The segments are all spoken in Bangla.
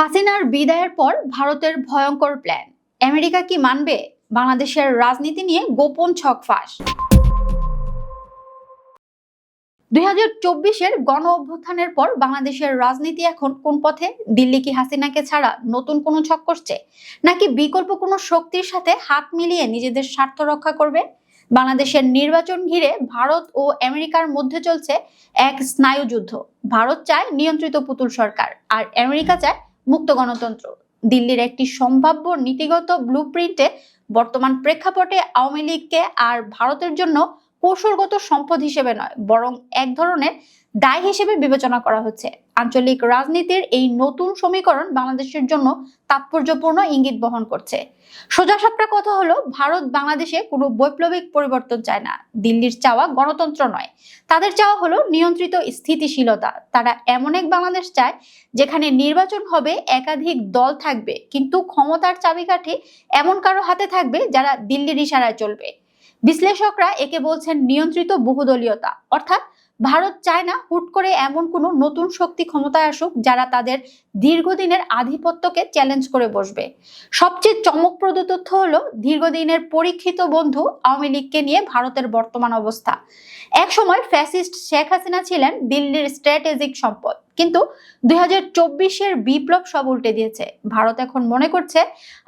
হাসিনার বিদায়ের পর ভারতের ভয়ঙ্কর প্ল্যান আমেরিকা কি মানবে? বাংলাদেশের রাজনীতি নিয়ে গোপন ছক ফাঁস দুই হাজার চব্বিশের গণ অভ্যুত্থানের পর বাংলাদেশের রাজনীতি এখন কোন পথে? দিল্লি কি হাসিনাকে ছাড়া নতুন কোনো ছক করছে? নাকি বিকল্প কোনো শক্তির সাথে হাত মিলিয়ে নিজেদের স্বার্থ রক্ষা করবে? বাংলাদেশের নির্বাচন ঘিরে ভারত ও আমেরিকার মধ্যে চলছে এক স্নায়ুযুদ্ধ। ভারত চায় নিয়ন্ত্রিত পুতুল সরকার, আর আমেরিকা চায় মুক্ত গণতন্ত্র। দিল্লির একটি সম্ভাব্য নীতিগত ব্লুপ্রিন্টে বর্তমান প্রেক্ষাপটে আওয়ামী লীগকে আর ভারতের জন্য কৌশলগত সম্পদ হিসেবে নয়, বরং এক ধরনের দায় হিসেবে বিবেচনা করা হচ্ছে। আঞ্চলিক রাজনীতির এই নতুন সমীকরণ বাংলাদেশের জন্য তাৎপর্যপূর্ণ ইঙ্গিত বহন করছে। সোজা সাপটা কথা হলো, ভারত বাংলাদেশে কোনো বৈপ্লবিক পরিবর্তন চায় না। দিল্লির চাওয়া গণতন্ত্র নয়। তাদের চাওয়া হলো নিয়ন্ত্রিত স্থিতিশীলতা। তারা এমন এক বাংলাদেশ চায়, যেখানে নির্বাচন হবে, একাধিক দল থাকবে, কিন্তু ক্ষমতার চাবিকাঠি এমন কারও হাতে থাকবে যারা দিল্লির ইশারায় চলবে। বিশ্লেষকরা একে বলছেন নিয়ন্ত্রিত বহুদলীয়তা, অর্থাৎ ভারত চায় না হুট করে এমন কোনো নতুন শক্তি ক্ষমতায় আসুক যারা তাদের দীর্ঘদিনের আধিপত্যকে চ্যালেঞ্জ করে বসবে। সবচেয়ে চমকপ্রদ তথ্য হল দীর্ঘদিনের পরীক্ষিত বন্ধু আওয়ামী লীগকে নিয়ে ভারতের বর্তমান অবস্থা। একসময় ফ্যাসিস্ট শেখ হাসিনা ছিলেন দিল্লির স্ট্র্যাটেজিক সম্পদ। কিন্তু দুই হাজার চব্বিশের বিপ্লব সব উল্টে দিয়েছে। ভারত এখন মনে করছে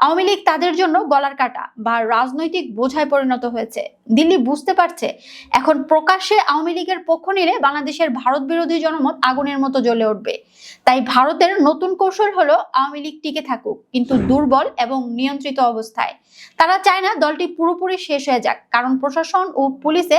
আওয়ামী লীগ তাদের জন্য গলার কাটা বা রাজনৈতিক বোঝায় পরিণত হয়েছে। দিল্লি বুঝতে পারছে এখন প্রকাশ্যে আওয়ামী লীগের পক্ষ নিলে বাংলাদেশের ভারত বিরোধী জনমত আগুনের মতো জ্বলে উঠবে। তাই ভারতের নতুন কৌশল হলো আওয়ামী লীগ টিকে থাকুক কিন্তু দুর্বল এবং নিয়ন্ত্রিত অবস্থায়। তারা চায় না দলটি পুরোপুরি শেষ হয়ে যাক কারণ প্রশাসন ও পুলিশে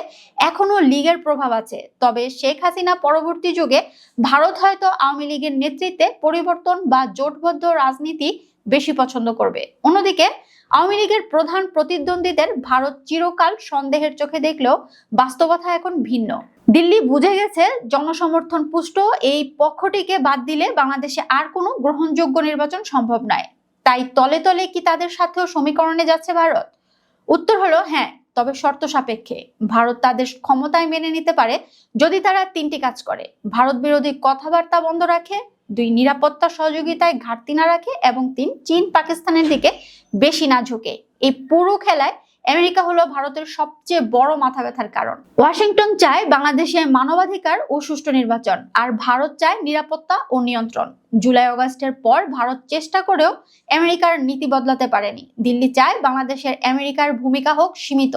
এখনও লীগের প্রভাব আছে। তবে শেখ হাসিনা পরবর্তী যুগে ভারত হয়তো আওয়ামী লীগের নেতৃত্বে পরিবর্তন বা জোটবদ্ধ রাজনীতি বেশি পছন্দ করবে। অন্যদিকে, আওয়ামী লীগের প্রধান প্রতিদ্বন্দ্বীদের ভারত চিরকাল সন্দেহের চোখে দেখলেও বাস্তবতা এখন ভিন্ন। দিল্লি বুঝে গেছে জনসমর্থন পুষ্ট, এই পক্ষটিকে বাদ দিলে বাংলাদেশে আর কোনো গ্রহণযোগ্য নির্বাচন সম্ভব নয়। তাই তলে তলে কি তাদের সাথেও সমীকরণে যাচ্ছে ভারত? উত্তর হলো হ্যাঁ তবে শর্ত সাপেক্ষে ভারত তাদের ক্ষমতায় মেনে নিতে পারে যদি তারা তিনটি কাজ করে। ভারত বিরোধী কথাবার্তা বন্ধ রাখে, দুই নিরাপত্তা সহযোগিতায় ঘাটতি না রাখে এবং তিন চীন পাকিস্তানের দিকে বেশি না ঝুঁকে। এই পুরো খেলায় আমেরিকা হলো ভারতের সবচেয়ে বড় মাথা ব্যথার কারণ। ওয়াশিংটন চায় বাংলাদেশে মানবাধিকার ও সুষ্ঠু নির্বাচন, আর ভারত চায় নিরাপত্তা ও নিয়ন্ত্রণ। জুলাই অগাস্টের পর ভারত চেষ্টা করেও আমেরিকার নীতি বদলাতে পারেনি। দিল্লি চায় বাংলাদেশের আমেরিকার ভূমিকা হোক সীমিত,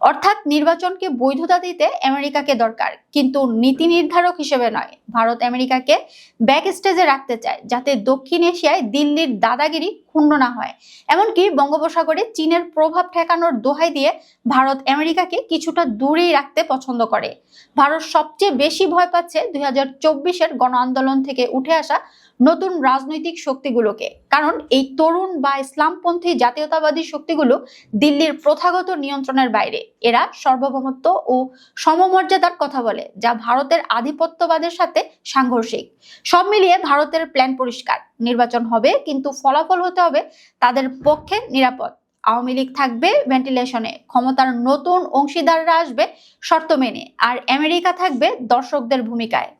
অর্থাৎ নির্বাচনকে বৈধতা দিতে আমেরিকাকে দরকার। কিন্তু নীতি নির্ধারক হিসেবে নয়, ভারত আমেরিকাকে ব্যাক স্টেজে রাখতে চায়, যাতে দক্ষিণ এশিয়ায় দিল্লির দাদাগিরি ক্ষুণ্ণ না হয়। এমনকি বঙ্গোপসাগরে চীনের প্রভাব ঠেকানোর দোহাই দিয়ে ভারত আমেরিকাকে কিছুটা দূরেই রাখতে পছন্দ করে। ভারত সবচেয়ে বেশি ভয় পাচ্ছে দুই হাজার চব্বিশের গণ আন্দোলন থেকে উঠে আসা নতুন রাজনৈতিক শক্তিগুলোকে। কারণ এই তরুণ বা ইসলামপন্থী জাতীয়তাবাদী শক্তিগুলো দিল্লির প্রথাগত নিয়ন্ত্রণের বাইরে। এরা সার্বভৌমত্ব ও সমমর্যাদার কথা বলে, যা ভারতের আধিপত্যবাদের সাথে সাংঘর্ষিক। সব মিলিয়ে ভারতের প্ল্যান পরিষ্কার। নির্বাচন হবে, কিন্তু ফলাফল হতে হবে তাদের পক্ষে নিরাপদ। আওয়ামী লীগ থাকবে ভেন্টিলেশনে ক্ষমতার নতুন অংশীদাররা আসবে শর্ত মেনে। আর আমেরিকা থাকবে দর্শকদের ভূমিকায়।